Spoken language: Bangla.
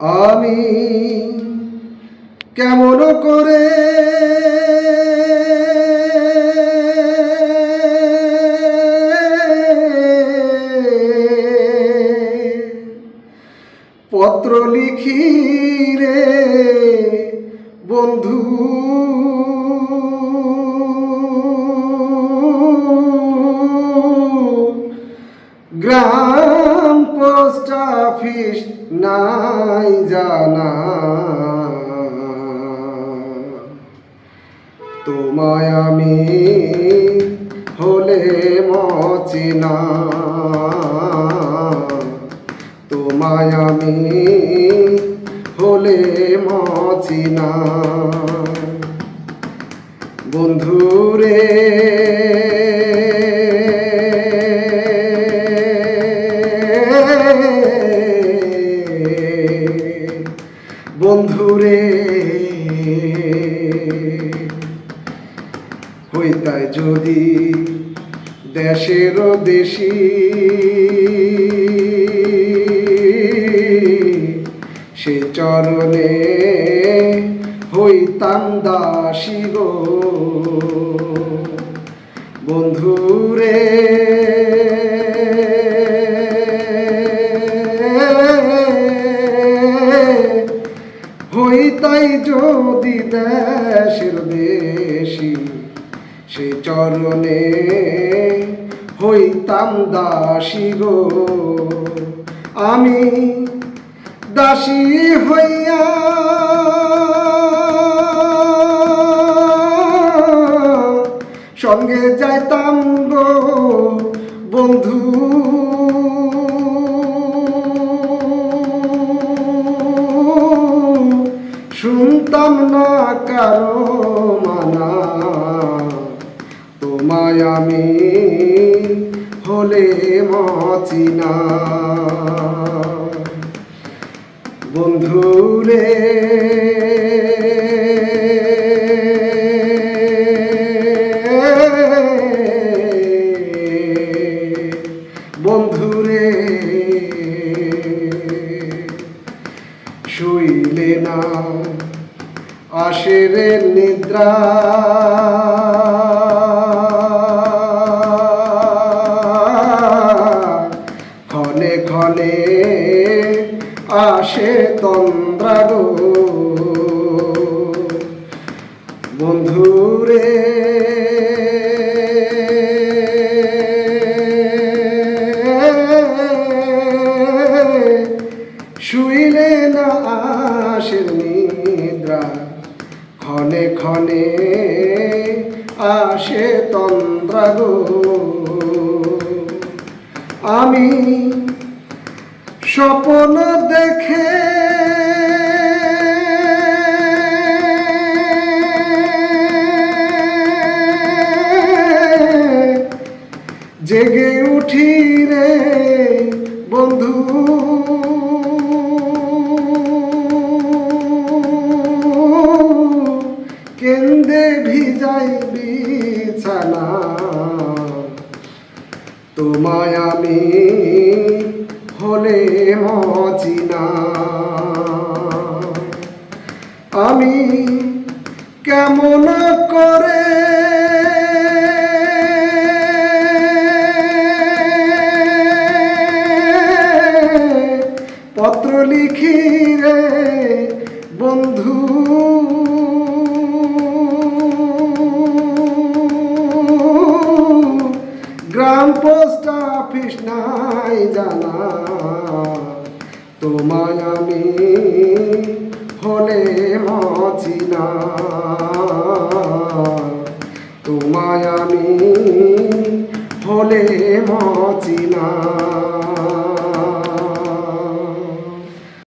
আমি কেমন করে পত্র লিখি রে বন্ধু? গ্রাম পোস্ট অফিস নাই জানা। তোমায় আমি হলে মচিনা তোমায় আমি হলে মচিনা বন্ধুরে বন্ধুরে হইতায় যদি দেশের দেশি। সে চরণে হইতাম দাসী গো। বন্ধুরে যদি দেশের দেশি সে চরণে হইতাম দাসী গো। আমি দাসী হইয়া সঙ্গে যাইতাম গো। বন্ধু শুনতাম না কারও মানা। তোমায় আমি হলে মচিনা বন্ধুরে আসে রে নিদ্রা। ক্ষণে ক্ষণে আসে তন্দ্রা গো বন্ধুরে আসে তন্দ্রা আমি স্বপ্ন দেখে জেগে উঠি রে বন্ধু। তোমায় আমি হলে মচিনা আমি কেমন করে পত্র লিখি রে বন্ধু? তোমায় আমি হলে মচিনা তোমায় আমি হলে মচিনা